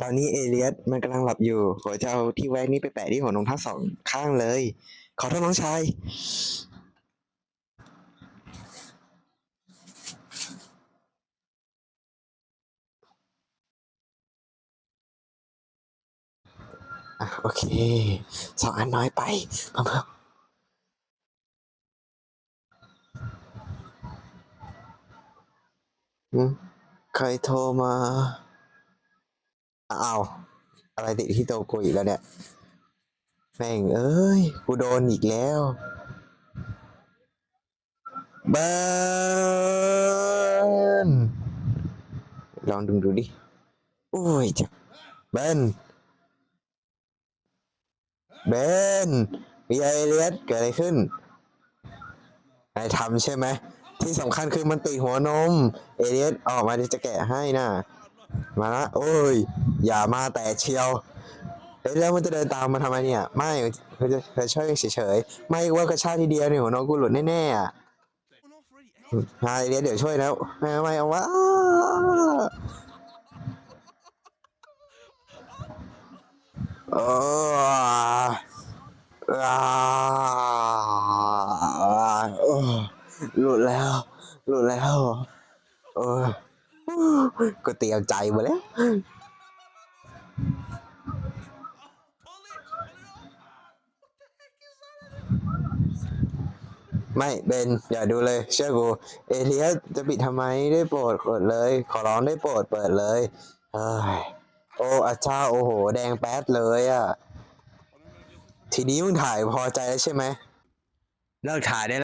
ตอนนี้เอเลียสมันกำลังหลับอยู่ขอจะเอาที่แว้นี้ไปแปะที่หัวนมทั้งสองข้างเลย ขอโทษน้องชาย อะโอเค สองอันน้อยไปมามาอืมใครโทรมา อ้าวอะไรติดที่โตกูอีกแล้วเนี่ย แม่งเอ้ย กูโดนอีกแล้วเบิร์นลองดูดูดิ โอ้ยจะเบิร์นเบนมีไอเลียสเกิดอะไรขึ้นนายทำใช่ไหม ที่สำคัญคือมันติดหัวนม เอเลียสออกมาจะแกะให้นะ มาละโอ้ย อย่ามาแต่เชียวเฮ้ยแล้วมันจะเดินตามมาทำไมเนี่ย ไม่เธอจะเธอช่วยเฉยๆ ไม่ว่ากระชากทีเดียวเนี่ยหัวนมกูหลุดแน่ๆอะนายเอเลียเดี๋ยวช่วยแล้วไม่ไม่เอาวะโอ้าโอ้หลุดแล้ว หลุดแล้ว โอ้ ก็เตรียมใจมาแล้ว ไม่เบนอย่าดูเลย เชื่อกู เอเลียสจะปิดทำไมได้โปรดเปิดเลย ขอร้องได้โปรดเปิดเลยเอ้ยโอ้อาชาโอ้โห แดงแป๊ดเลยอะ ทีนี้มึงถ่ายพอใจแล้วใช่ไหมเลิกถ่ายได้